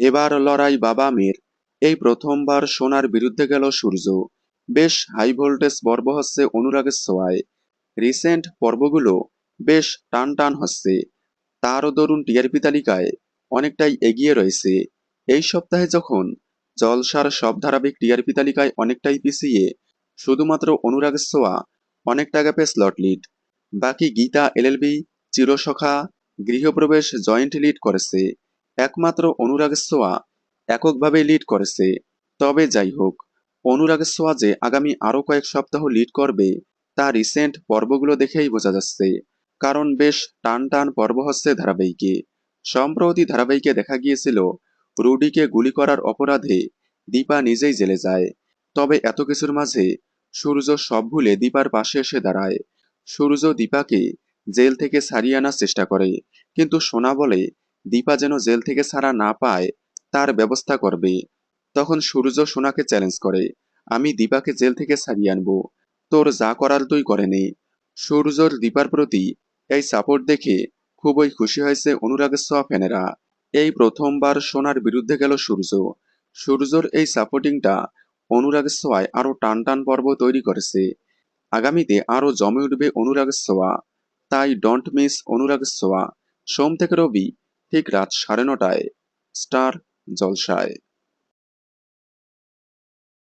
এবার লড়াই বাবা মেয়ের এই প্রথমবার সোনার বিরুদ্ধে গেল সূর্য। বেশ হাই ভোল্টেজ পর্ব হচ্ছে অনুরাগের ছোঁয়ায়। রিসেন্ট পর্বগুলো বেশ টান টান হচ্ছে। তারও দরুন টিআরপি তালিকায় অনেকটাই এগিয়ে রয়েছে। এই সপ্তাহে যখন জলসার সব ধারাবাহিক টিআরপি তালিকায় অনেকটাই পিছিয়ে, শুধুমাত্র অনুরাগের সোয়া অনেকটা গ্যাপে স্লট লিড বাকি Geeta LLB, Chirosokha Grihapravesh joint lead করেছে। একমাত্র অনুরাগের ছোঁয়া এককভাবে লিড করেছে। তবে যাই হোক অনুরাগের ছোঁয়া যে আগামী আরও কয়েক সপ্তাহ লিড করবে, তা রিসেন্ট পর্বগুলো দেখেই বোঝা যাচ্ছে। কারণ বেশ টান টান পর্ব হচ্ছে ধারাবাহিকে। সম্প্রতি ধারাবাহিকে দেখা গিয়েছিল, রুডিকে গুলি করার অপরাধে দীপা নিজেই জেলে যায়। তবে এত কিছুর মাঝে সূর্য সব ভুলে দীপার পাশে এসে দাঁড়ায়। সূর্য দীপাকে জেল থেকে ছাড়িয়ে আনার চেষ্টা করে, কিন্তু সোনা বলে দীপা যেন জেল থেকে ছাড়া না পায়, তার ব্যবস্থা করবে। তখন সূর্য সোনাকে চ্যালেঞ্জ করে, আমি দীপাকে জেল থেকে ছাড়িয়ে আনব। তোর যা করার তুই করে নে। সূর্যর দীপার প্রতি এই সাপোর্ট দেখে খুবই খুশি হয়েছে অনুরাগের সোয়া ফ্যানেরা। এই প্রথমবার সোনার বিরুদ্ধে গেল সূর্য। সূর্যর এই সাপোর্টিংটা অনুরাগের সোয়ায় আরও টান টান পর্ব তৈরি করেছে। আগামীতে আরও জমে উঠবে অনুরাগের সোয়া তাই ডোন্ট মিস অনুরাগের সোয়া সোম থেকে রবি ঠিক রাত সাড়ে নটায় স্টার জলসায়।